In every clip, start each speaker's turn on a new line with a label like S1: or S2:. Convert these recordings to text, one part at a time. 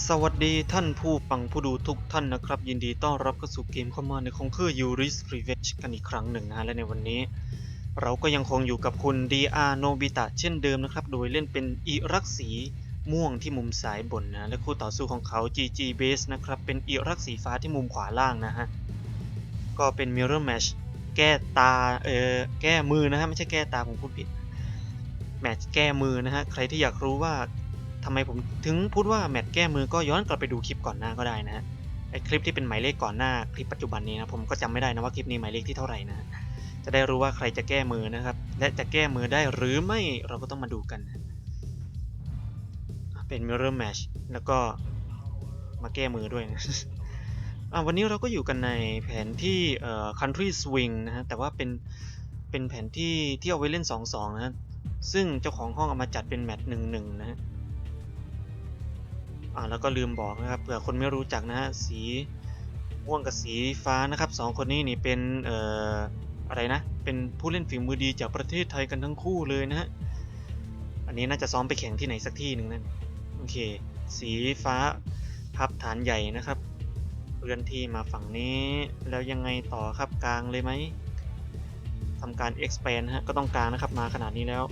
S1: สวัสดีท่านผู้ฟังผู้ดูทุกท่านนะครับ ยินดีต้อนรับเข้าสู่เกมเข้ามาในคงคือ Yuri's Revenge กันอีกครั้งหนึ่งนะฮะและในวันนี้ เราก็ยังคงอยู่กับคุณ DR Nobita เช่นเดิมนะครับ โดยเล่นเป็นอิรักสีม่วงที่มุมซ้ายบนนะ และคู่ต่อสู้ของเขา GG Base นะครับ เป็นอิรักสีฟ้าที่มุมขวาล่างนะฮะ ก็เป็น Mirror Match แก้ตา เออแก้มือนะฮะ ไม่ใช่แก้ตาผมพูดผิดแมตช์แก้มือนะฮะ ใครที่อยากรู้ว่า ทำไมผมถึงพูดว่าแมตช์แก้มือก็ย้อนกลับไปดูคลิปก่อนหน้าก็ได้นะฮะไอคลิปที่เป็นหมายเลขก่อนหน้าคลิปปัจจุบันนี้นะผมก็จำไม่ได้นะว่าคลิปนี้หมายเลขที่เท่าไหร่นะ จะได้รู้ว่าใครจะแก้มือนะครับ และจะแก้มือได้หรือไม่เราก็ต้องมาดูกัน เป็น mirror match แล้วก็มาแก้มือด้วยนะวันนี้เราก็อยู่กันในแผนที่ country swing นะฮะแต่ว่าเป็นเป็นแผนที่ที่เอาไว้เล่น 2-2 นะฮะซึ่งเจ้าของห้องเอามาจัดเป็นแมตช์หนึ่งหนึ่งนะฮะ อ่าแล้วก็ลืมบอกนะครับเผื่อคนไม่รู้จักนะฮะสีม่วงกับสีฟ้านะครับสองคนนี้นี่เป็นเอ่ออะไรนะเป็นผู้เล่นฝีมือดีจากประเทศไทยกันทั้งคู่เลยนะฮะอันนี้น่าจะซ้อมไปแข่งที่ไหนสักที่หนึ่งนั่นโอเค สีฟ้าพับฐานใหญ่นะครับเลื่อนที่มาฝั่งนี้แล้วยังไงต่อครับกลางเลยไหมทำการ expand ฮะก็ต้องกลางนะครับมาขนาดนี้แล้ว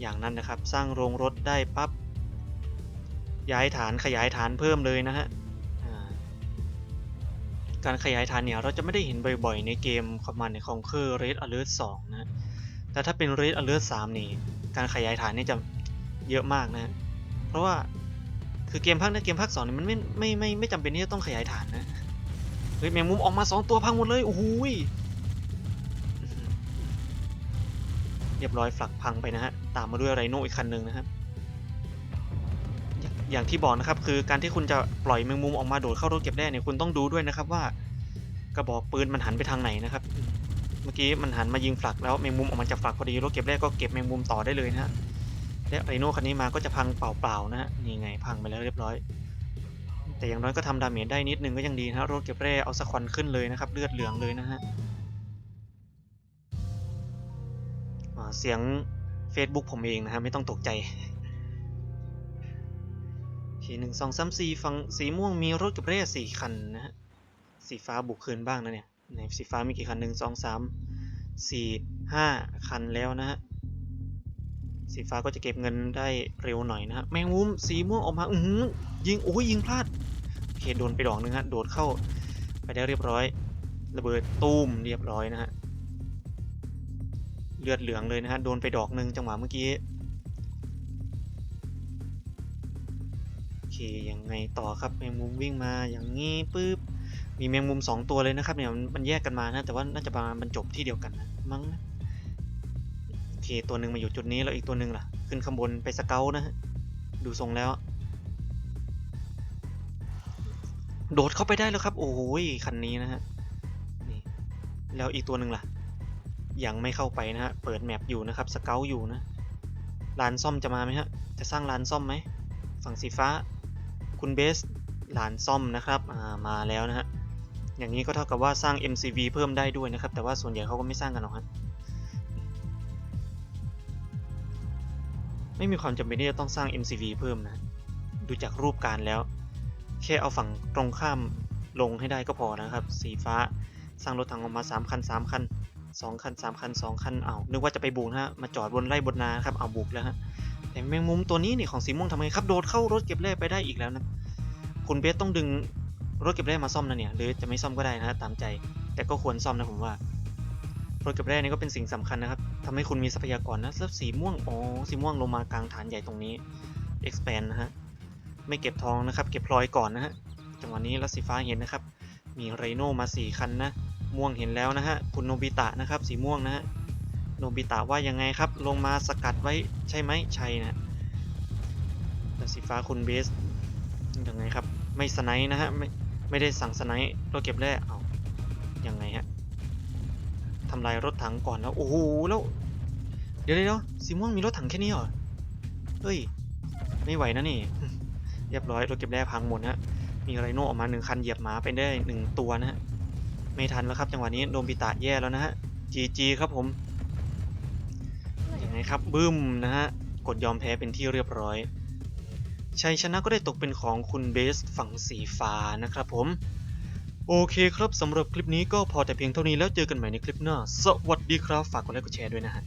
S1: อย่างนั้นนะครับสร้างโรงรถได้ปั๊บ ย้ายฐานขยายฐานเพิ่มเลยนะฮะการขยายฐานเนี่ยเราจะไม่ได้เห็นบ่อยๆ ในเกมคอมมานด์ในคองเคอร์ Red Alert 2 นะแต่ถ้าเป็น Red Alert 3 นี่ การขยายฐานนี่จะเยอะมากนะ เพราะว่าคือเกมภาคในเกมภาค2นี่มันไม่ไม่ไม่ไม่จำเป็นที่จะต้องขยายฐานนะ เฮ้ยแมงมุมออกมา 2 ตัวพังหมดเลยโอ้โหเรียบร้อยฝลักพังไปนะฮะ ตามมาด้วยไรโน่อีกคันหนึ่งนะครับ อย่างที่บอกนะครับ คือการที่คุณจะปล่อยแมงมุมออกมาโดดเข้ารถเก็บแร่เนี่ยคุณต้องดูด้วยนะครับว่า กระบอกปืนมันหันไปทางไหนนะครับ เมื่อกี้มันหันมายิงฝักแล้วแมงมุมออกมาจากฝักพอดีรถเก็บแร่ก็เก็บแมงมุมต่อได้เลยนะฮะและไรโน่คันนี้มาก็จะพังเปล่าๆนะฮะนี่ไงพังไปแล้วเรียบร้อย แต่อย่างน้อยก็ทำดาเมจได้นิดนึงก็ยังดีนะรถเก็บแร่เอาสควันขึ้นเลยนะครับเลือดเหลืองเลยนะฮะเสียง Facebook ผมเองนะฮะไม่ต้องตกใจ หนึ่งสองสามสี่ฝั่งสีม่วงมีรถก็บเร่สี่คันนะฮะสีฟ้าบุกคืนบ้างนะเนี่ยในสีฟ้ามีกี่คันหนึ่งสองสามสี่ห้าคันแล้วนะฮะสีฟ้าก็จะเก็บเงินได้เร็วหน่อยนะฮะแมงมุมสีม่วงออกมาอือยิงโอ้ยยิงพลาดโอเคโดนไปดอกหนึงฮะโดดเข้าไปได้เรียบร้อย ระเบิดตูมเรียบร้อยนะฮะเลือดเหลืองเลยนะฮะโดนไปดอกหนึ่งจังหวะเมื่อกี้ ยังไงต่อครับแมงมุมวิ่งมาอย่างงี้ปุ๊บมีแมงมุมสองตัวเลยนะครับเนี่ยมันแยกกันมานะแต่ว่าน่าจะประมาณบรรจบที่เดียวกันนะมั้งนะโอเคตัวหนึ่งมาอยู่จุดนี้แล้วอีกตัวหนึ่งล่ะขึ้นข้างบนไปสเกลนะฮะดูทรงแล้ว โดดเข้าไปได้แล้วครับ โอ้ยคันนี้นะฮะนี่แล้วอีกตัวหนึ่งล่ะ ยังไม่เข้าไปนะฮะเปิดแมปอยู่นะครับสเกลอยู่นะลานซ่อมจะมาไหมฮะจะสร้างลานซ่อมไหมฝั่งสีฟ้า คุณเบสหลานซ่อมนะครับามาแล้วนะฮะอย่างนี้ก็เท่ากับว่าสร้าง MCV เพิ่มได้ด้วยนะครับ แต่ว่าส่วนใหญ่เขาก็ไม่สร้างกันหรอกฮะไม่มีความจำเป็นที่จะต้องสร้าง MCV เพิ่มนะ ดูจากรูปการแล้ว แค่เอาฝั่งตรงข้ามลงให้ได้ก็พอนะครับ สีฟ้าสร้างรถถังออกมา 3 คัน 3 คัน 2 คัน 3 คัน 2 คันเอานึกว่าจะไปบุกนะฮะมาจอดบนไร่บนนาครับเอาบุกแล้วฮะ แต่แมงมุมตัวนี้นี่ของสีม่วงทำไมครับโดดเข้ารถเก็บแร่ไปได้อีกแล้วนะคุณเบสต้องดึงรถเก็บแร่มาซ่อมนะเนี่ยหรือจะไม่ซ่อมก็ได้นะตามใจ แต่ก็ควรซ่อมนะผมว่ารถเก็บแร่นี่ก็เป็นสิ่งสำคัญนะครับทำให้คุณมีทรัพยากรนะแล้วสีม่วงอ๋อสีม่วงลงมากลางฐานใหญ่ตรงนี้ expand นะฮะไม่เก็บทองนะครับ เก็บพลอยก่อนนะฮะจังหวะนี้แล้วสีฟ้าเห็นนะครับ มีไรโน่มาสี่คันนะม่วงเห็นแล้วนะฮะคุณโนบิตะนะครับ สีม่วงนะฮะ โนบิตะว่ายังไงครับ ลงมาสกัดไว้ใช่ไหมใช่นะแล้วสีฟ้าคุณเบสยังไงครับ ไม่สไนนะฮะไม่ไม่ได้สั่งสไนด์รถเก็บแร่เอายังไงฮะทำลายรถถังก่อนแล้วโอ้โหแล้วเดี๋ยวเดี๋ยวสีม่วงมีรถถังแค่นี้เหรอเฮ้ยไม่ไหวนะนี่เรียบร้อยรถเก็บแร่พังหมดนะฮะมีไรโน่ออกมาหนึ่งคันเหยียบหมาไปได้หนึ่งตัวนะฮะไม่ทันแล้วครับจังหวะนี้โดนปิตะแย่แล้วนะฮะ GG ครับผม ไงครับบึ้มนะฮะ กดยอมแพ้เป็นที่เรียบร้อย ชัยชนะก็ได้ตกเป็นของคุณเบสฝั่งสีฟ้านะครับผม โอเคครับสำหรับคลิปนี้ก็พอแต่เพียงเท่านี้แล้วเจอกันใหม่ในคลิปหน้า สวัสดีครับ ฝากกดไลค์กดแชร์ด้วยนะฮะ